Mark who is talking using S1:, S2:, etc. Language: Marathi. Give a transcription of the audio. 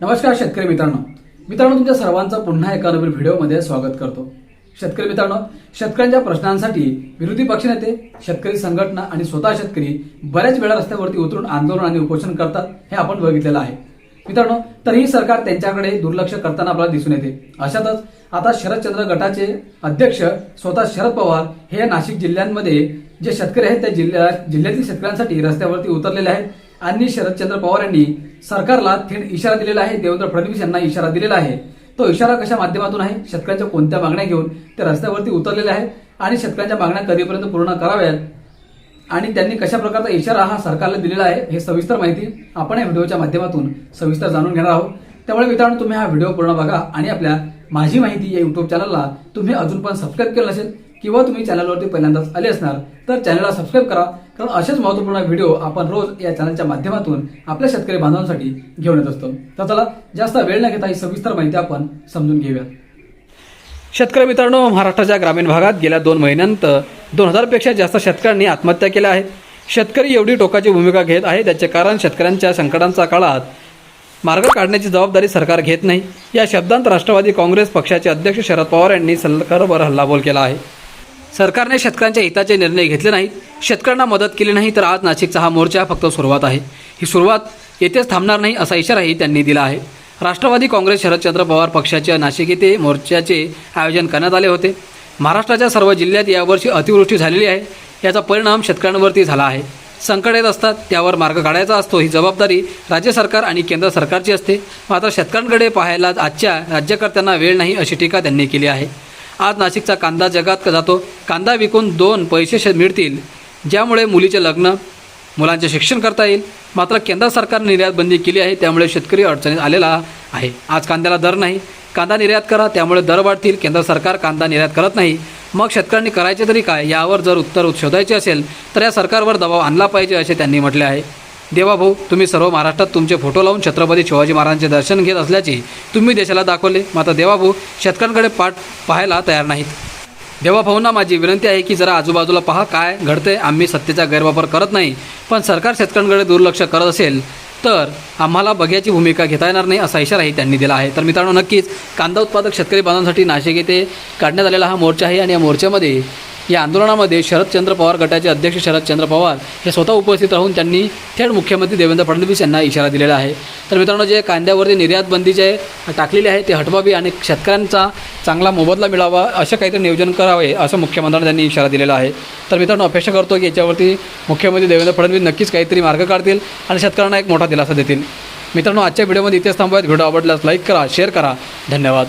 S1: नमस्कार शेतकरी मित्रांनो. मित्रांनो तुमच्या सर्वांचं पुन्हा एका नवीन व्हिडिओमध्ये स्वागत करतो. शेतकरी मित्रांनो शेतकऱ्यांच्या प्रश्नांसाठी विरोधी पक्षनेते शेतकरी संघटना आणि स्वतः शेतकरी बऱ्याच वेळा रस्त्यावरती उतरून आंदोलन आणि उपोषण करतात हे आपण बघितलेलं आहे. मित्रांनो तरीही सरकार त्यांच्याकडे दुर्लक्ष करताना आपल्याला दिसून येते. अशातच आता शरदचंद्र गटाचे अध्यक्ष स्वतः शरद पवार हे नाशिक जिल्ह्यांमध्ये जे शेतकरी आहेत त्या जिल्ह्या जिल्ह्यातील शेतकऱ्यांसाठी रस्त्यावरती उतरलेले आहेत. आणि शरदचंद्र पवार यांनी सरकारला थेट इशारा दिलेला आहे. देवेंद्र फडणवीस यांना इशारा दिलेला आहे. तो इशारा कशा माध्यमातून आहे? शेतकऱ्यांच्या कोणत्या मागण्या घेऊन? ते रस्त्यावरती उतरलेले आहेत आणि शेतकऱ्यांच्या मागण्या कधीपर्यंत पूर्ण कराव्यात? आणि त्यांनी कशा प्रकारचा इशारा हा सरकारला दिलेला आहे हे सविस्तर माहिती आपण या व्हिडिओच्या माध्यमातून सविस्तर जाणून घेणार आहोत. त्यामुळे मित्रांनो तुम्ही हा व्हिडिओ पूर्ण बघा आणि आपल्या माझी माहिती या युट्यूब चॅनलला तुम्ही अजून पण सबस्क्राईब केलं नसेल किंवा तुम्ही चॅनलवरती पहिल्यांदाच आले असणार तर चॅनलला सबस्क्राईब करा. कारण असेच महत्त्वपूर्ण व्हिडिओ आपण रोज या चॅनलच्या माध्यमातून आपल्या शेतकरी बांधवांसाठी घेऊन येत असतो. तर चला जास्त वेळ न घेता ही सविस्तर माहिती आपण समजून घेऊया. शेतकरी मित्रांनो महाराष्ट्राच्या ग्रामीण भागात गेल्या दोन महिन्यांत दोन हजारपेक्षा जास्त शेतकऱ्यांनी आत्महत्या केल्या आहेत. शेतकरी एवढी टोकाची भूमिका घेत आहे त्याचे कारण शेतकऱ्यांच्या संकटांच्या काळात मार्ग काढण्याची जबाबदारी सरकार घेत नाही. या शब्दांत राष्ट्रवादी काँग्रेस पक्षाचे अध्यक्ष शरद पवार यांनी सरकारवर हल्लाबोल केला आहे. सरकारने शेतकऱ्यांच्या हिताचे निर्णय घेतले नाहीत. शेतकऱ्यांना मदत केली नाही तर आज नाशिकचा हा मोर्चा फक्त सुरुवात आहे. ही सुरुवात येथेच थांबणार नाही असा इशाराही त्यांनी दिला आहे. राष्ट्रवादी काँग्रेस शरदचंद्र पवार पक्षाच्या नाशिक येथे मोर्चाचे आयोजन करण्यात आले होते. महाराष्ट्राच्या सर्व जिल्ह्यात यावर्षी अतिवृष्टी झालेली आहे. याचा परिणाम शेतकऱ्यांवरती झाला आहे. संकट येत असतात त्यावर मार्ग काढायचा असतो ही जबाबदारी राज्य सरकार आणि केंद्र सरकारची असते. मात्र शेतकऱ्यांकडे पाहायला आजच्या राज्यकर्त्यांना वेळ नाही अशी टीका त्यांनी केली आहे. आज नाशिकचा कांदा जगात जातो. कांदा विकून दोन पैसे मिळतील. ज्यामुळे मुलीचे लग्न मुलांचे शिक्षण करता येईल. मात्र केंद्र सरकारने निर्यात बंदी केली आहे त्यामुळे शेतकरी अडचणीत आलेला आहे. आज कांद्याला दर नाही. कांदा निर्यात करा त्यामुळे दर वाढतील. केंद्र सरकार कांदा निर्यात करत नाही. मग शेतकऱ्यांनी करायचे तरी काय? यावर जर उत्तर शोधायचे असेल तर या सरकारवर दबाव आणला पाहिजे असे त्यांनी म्हटले आहे. देवाभाऊ तुम्ही सर्व महाराष्ट्रात तुमचे फोटो लावून छत्रपती शिवाजी महाराजांचे दर्शन घेत असल्याचे तुम्ही देशाला दाखवले. मात्र देवाभाऊ शेतकऱ्यांकडे पाठ पाहायला तयार नाहीत. देवाभाऊंना माझी विनंती आहे की जरा आजूबाजूला पहा काय घडते आम्ही सत्तेचा गैरवापर करत नाही पण सरकार शेतकऱ्यांकडे दुर्लक्ष करत असेल तर आम्हाला बघ्याची भूमिका घेता येणार नाही असा इशाराही त्यांनी दिला आहे. तर मित्रांनो नक्कीच कांदा उत्पादक शेतकरी बांधवांसाठी नाशिक येथे काढण्यात आलेला हा मोर्चा आहे आणि या मोर्चामध्ये या आंदोलनामध्ये शरदचंद्र पवार गटाचे अध्यक्ष शरदचंद्र पवार हे स्वतः उपस्थित राहून त्यांनी थेट मुख्यमंत्री देवेंद्र फडणवीस यांना इशारा दिलेला आहे. तर मित्रांनो जे कांद्यावरती निर्यात बंदी जे टाकलेली आहे ते हटवावी आणि शेतकऱ्यांचा चांगला मोबदला मिळावा असं काहीतरी नियोजन करावे असं मुख्यमंत्र्यांना त्यांनी इशारा दिलेला आहे. तर मित्रांनो अपेक्षा करतो की याच्यावरती मुख्यमंत्री देवेंद्र फडणवीस नक्कीच काहीतरी मार्ग काढतील आणि शेतकऱ्यांना एक मोठा दिलासा देतील. मित्रांनो आजच्या व्हिडिओमध्ये इथेच थांबूयात. व्हिडिओ आवडल्यास लाईक करा शेअर करा. धन्यवाद.